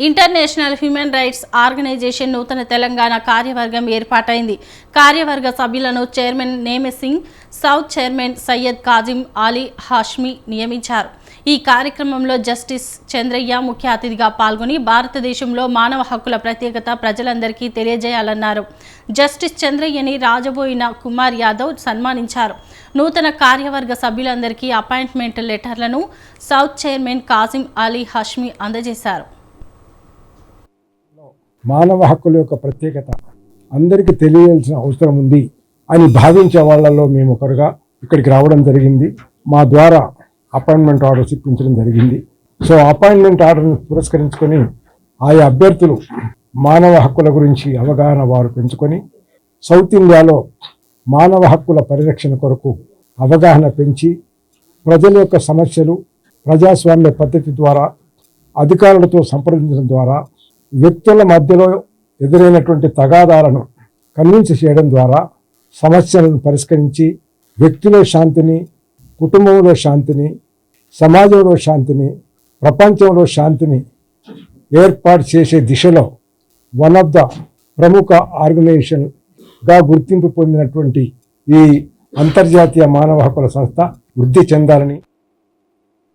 International human rights organisation నూతన తెలంగాణ కార్యవర్గం ఏర్పాటైంది. కార్యవర్గ సభ్యులను chairman Neme Singh south chairman Syed Kazim Ali Hashmi నియమించారు. ఈ కార్యక్రమంలో జస్టిస్ చంద్రయ్య ముఖ్య అతిథిగా పాల్గొని భారతదేశంలో మానవ హక్కుల ప్రత్యేకత ప్రజలందరికీ తెలియజేయాలన్నారు. జస్టిస్ చంద్రయ్యని రాజబోయిన కుమార్ యాదవ్ సన్మానించారు. నూతన కార్యవర్గ సభ్యులందరికీ అపాయింట్మెంట్ లెటర్లను సౌత్ చైర్మన్ కాజిం అలీ హష్మి అందజేశారు. మానవ హక్కుల యొక్క ప్రత్యేకత అందరికీ తెలియాల్సిన అవసరం ఉంది అని భావించే వాళ్ళలో మేము ఒకరుగా ఇక్కడికి రావడం జరిగింది. మా ద్వారా అపాయింట్మెంట్ ఆర్డర్స్ ఇప్పించడం జరిగింది. సో అపాయింట్మెంట్ ఆర్డర్ని పురస్కరించుకొని ఆయా అభ్యర్థులు మానవ హక్కుల గురించి అవగాహన వారు పెంచుకొని సౌత్ ఇండియాలో మానవ హక్కుల పరిరక్షణ కొరకు అవగాహన పెంచి ప్రజల యొక్క సమస్యలు ప్రజాస్వామ్య పద్ధతి ద్వారా అధికారులతో సంప్రదించడం ద్వారా వ్యక్తుల మధ్యలో ఎదురైనటువంటి తగాదాలను కన్విన్స్ చేయడం ద్వారా సమస్యలను పరిష్కరించి వ్యక్తిలో శాంతిని కుటుంబంలో శాంతిని సమాజంలో శాంతిని ప్రపంచంలో శాంతిని ఏర్పాటు చేసే దిశలో వన్ ఆఫ్ ద ప్రముఖ ఆర్గనైజేషన్గా గుర్తింపు పొందినటువంటి ఈ అంతర్జాతీయ మానవ హక్కుల సంస్థ వృద్ధి చెందాలని